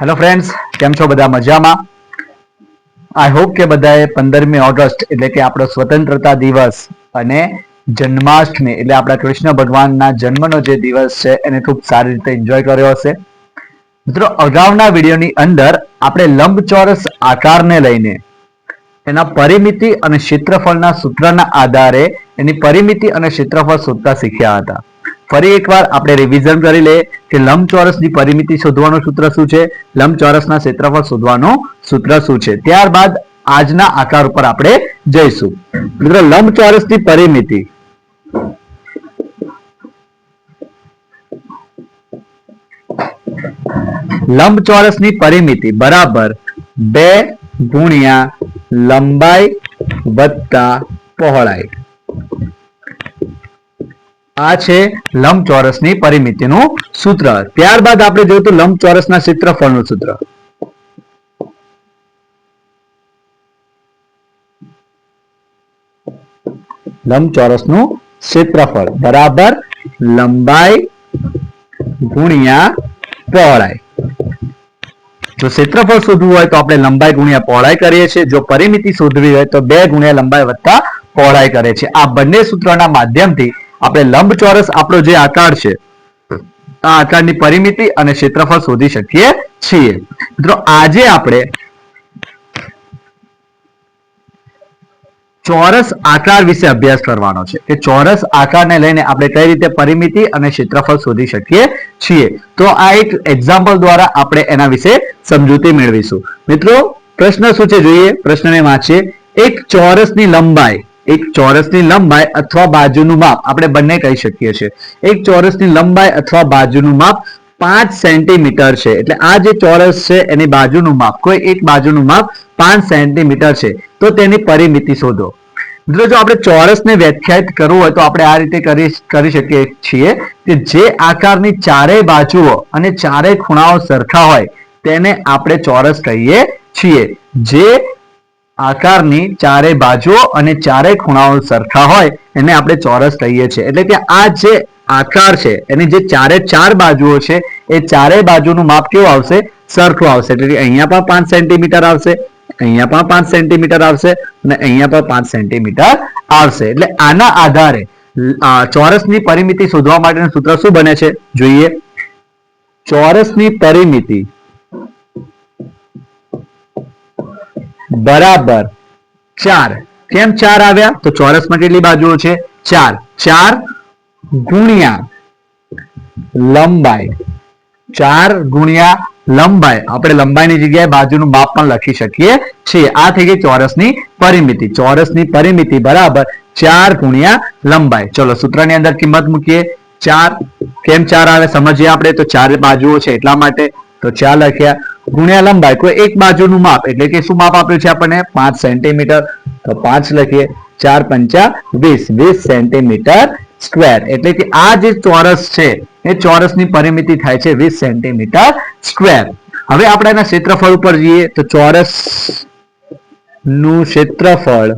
Hello friends કેમ છો બધા? મજામાં? આઈ હોપ કે બધાએ પંદરમી ઓગસ્ટ એટલે કે આપણો સ્વતંત્રતા દિવસ અને જન્માષ્ટમી એટલે આપણા કૃષ્ણ ભગવાનના જન્મનો જે દિવસ છે, એને ખૂબ સારી રીતે એન્જોય કર્યો હશે. મિત્રો, અગાઉના વિડીયોની અંદર આપણે લંબચોરસ આકારને લઈને, એના પરિમિતિ અને ક્ષેત્રફળના સૂત્રના આધારે એની પરિમિતિ અને ક્ષેત્રફળ શોધતા શીખ્યા હતા. ફરી એકવાર આપણે રિવિઝન કરી લઈએ કે લંબચોરસની પરિમિતિ શોધવાનું સૂત્ર શું છે? લંબચોરસના ક્ષેત્રફળ શોધવાનું સૂત્ર શું છે? ત્યારબાદ આજના આકાર ઉપર આપણે જઈશું. મિત્રો, લંબચોરસની પરિમિતિ. લંબચોરસની પરિમિતિ બરાબર બે ગુણ્યા લંબાઈ વત્તા પહોળાઈ. આ છે લંબચોરસની પરિમિતિનું સૂત્ર. ત્યારબાદ આપણે જોયું તો લંબચોરસના ક્ષેત્રફળનું સૂત્ર. લંબચોરસનું ક્ષેત્રફળ બરાબર લંબાઈ ગુણ્યા પહોળાઈ. જો ક્ષેત્રફળ શોધવું હોય તો આપણે લંબાઈ ગુણ્યા પહોળાઈ કરીએ છીએ. જો પરિમિતિ શોધવી હોય તો બે ગુણ્યા લંબાઈ વત્તા પહોળાઈ કરે છે. આ બંને સૂત્રોના માધ્યમથી આપણે લંબચોરસ આપણો જે આકાર છે આ આકારની પરિમિતિ અને ક્ષેત્રફળ શોધી શકીએ છીએ. મિત્રો આજે આપણે ચોરસ આકાર વિશે અભ્યાસ કરવાનો છે. કે ચોરસ આકારને લઈને આપણે કઈ રીતે પરિમિતિ અને ક્ષેત્રફળ શોધી શકીએ છીએ. તો આ એક એક્ઝામ્પલ દ્વારા આપણે એના વિશે સમજૂતી મેળવીશું. મિત્રો પ્રશ્ન શું છે? જોઈએ. પ્રશ્નને વાંચીએ. એક ચોરસની લંબાઈ એક ચોરસની લંબાઈ અથવા બાજુનું માપ આપણે બંને કહી શકીએ છીએ. એક ચોરસની લંબાઈ અથવા બાજુનું માપ પાંચ સેન્ટીમીટર છે. એટલે આ જે ચોરસ છે, એની બાજુનું માપ, કોઈ એક બાજુનું માપ પાંચ સેન્ટીમીટર છે. તો તેની પરિમિતિ શોધો. મિત્રો, જો આપણે ચોરસને વ્યાખ્યાયિત કરવું હોય તો આપણે આ રીતે કરી કરી શકીએ છીએ કે જે આકારની ચારેય બાજુઓ અને ચારેય ખૂણાઓ સરખા હોય, તેને આપણે ચોરસ કહીએ છીએ. જે આકારની ચારે બાજુઓ અને ચારે ખૂણાઓ સરખા હોય એને આપણે ચોરસ કહીએ છીએ. એટલે કે આ જે આકાર છે, એની જે ચારે ચાર બાજુઓ છે, એ ચારે બાજુનું માપ કેવું આવશે? સરખું આવશે. એટલે કે અહીંયા પણ પાંચ સેન્ટીમીટર આવશે, અહીંયા પણ પાંચ સેન્ટીમીટર આવશે અને અહીંયા પણ પાંચ સેન્ટીમીટર આવશે. એટલે આના આધારે ચોરસની પરિમિતિ શોધવા માટેનું સૂત્ર શું બને છે? જોઈએ. ચોરસની પરિમિતિ બરાબર. ચાર. કેમ ચાર આવ્યા? તો ચોરસમાં કેટલી બાજુઓ છે? ચાર. ચાર ગુણ્યા લંબાઈ. ચાર ગુણ્યા લંબાઈ. આપણે લંબાઈની જગ્યાએ બાજુનું માપ પણ લખી શકીએ છીએ. આ થઈ ગઈ ચોરસની પરિમિતિ. ચોરસની પરિમિતિ, બરાબર. ચાર ગુણ્યા લંબાઈ. ચલો, સૂત્રની અંદર કિંમત મૂકીએ. ચાર. કેમ ચાર આવે? સમજીએ આપણે. તો ચાર બાજુઓ છે એટલા માટે. તો ચાર લખ્યા. ગુણ્યા લંબાઈ કોઈ એક બાજુનું માપ, એટલે કે શું માપ આપ્યું છે આપણને? પાંચ સેન્ટીમીટર. તો પાંચ લખીએ. ચાર પંચા વીસ. વીસ સેન્ટીમીટર સ્ક્વેર. એટલે કે આ જે ચોરસ છે, એ ચોરસની પરિમિતિ થાય છે વીસ સેન્ટીમીટર સ્ક્વેર. હવે આપણે એના ક્ષેત્રફળ ઉપર જઈએ. તો ચોરસનું ક્ષેત્રફળ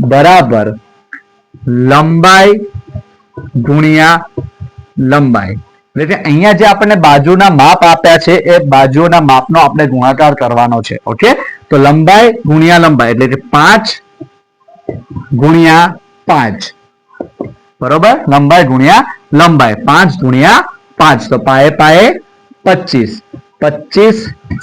બરાબર લંબાઈ ગુણ્યા લંબાઈ. એટલે કે અહીંયા જે આપણને બાજુના માપ આપ્યા છે, એ બાજુના માપનો આપણે ગુણાકાર કરવાનો છે ઓકે તો લંબાઈ ગુણ્યા લંબાઈ, એટલે કે પાંચ ગુણ્યા પાંચ. બરોબર? લંબાઈ ગુણ્યા લંબાઈ, પાંચ ગુણ્યા પાંચ. તો પાયે પાયે પચીસ. પચીસ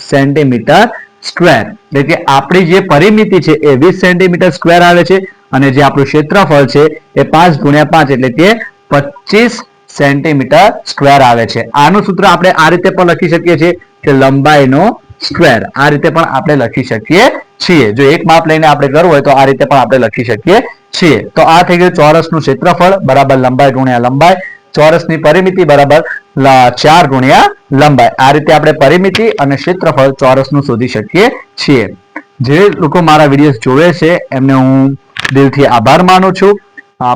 સેન્ટીમીટર સ્ક્વેર. એટલે કે આપણી જે પરિમિતિ છે એ વીસ સેન્ટીમીટર સ્ક્વેર આવે છે અને જે આપણું ક્ષેત્રફળ છે એ પાંચ ગુણ્યા પાંચ, એટલે કે પચીસ સેન્ટીમીટર સ્ક્વેર આવે છે. આનું સૂત્ર આપણે આ રીતે પણ લખી શકીએ છીએ કે લંબાઈનો સ્ક્વેર. આ રીતે પણ આપણે લખી શકીએ છીએ. જો એક માપ લઈને આપણે કરવું હોય તો આ રીતે પણ આપણે લખી શકીએ છીએ. તો આ થઈ ગયું ચોરસનું ક્ષેત્રફળ બરાબર લંબાઈ ગુણ્યા લંબાઈ. ચોરસની પરિમિતિ બરાબર ચાર ગુણ્યા લંબાઈ. આ રીતે આપણે પરિમિતિ અને ક્ષેત્રફળ ચોરસનું શોધી શકીએ છીએ. જે લોકો મારા વીડિયો જોવે છે, એમને હું દિલથી આભાર માનું છું.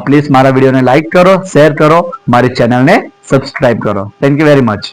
પ્લીઝ મારા વિડીયોને લાઈક કરો શેર કરો, મારી ચેનલને સબસ્ક્રાઇબ કરો. Thank you very much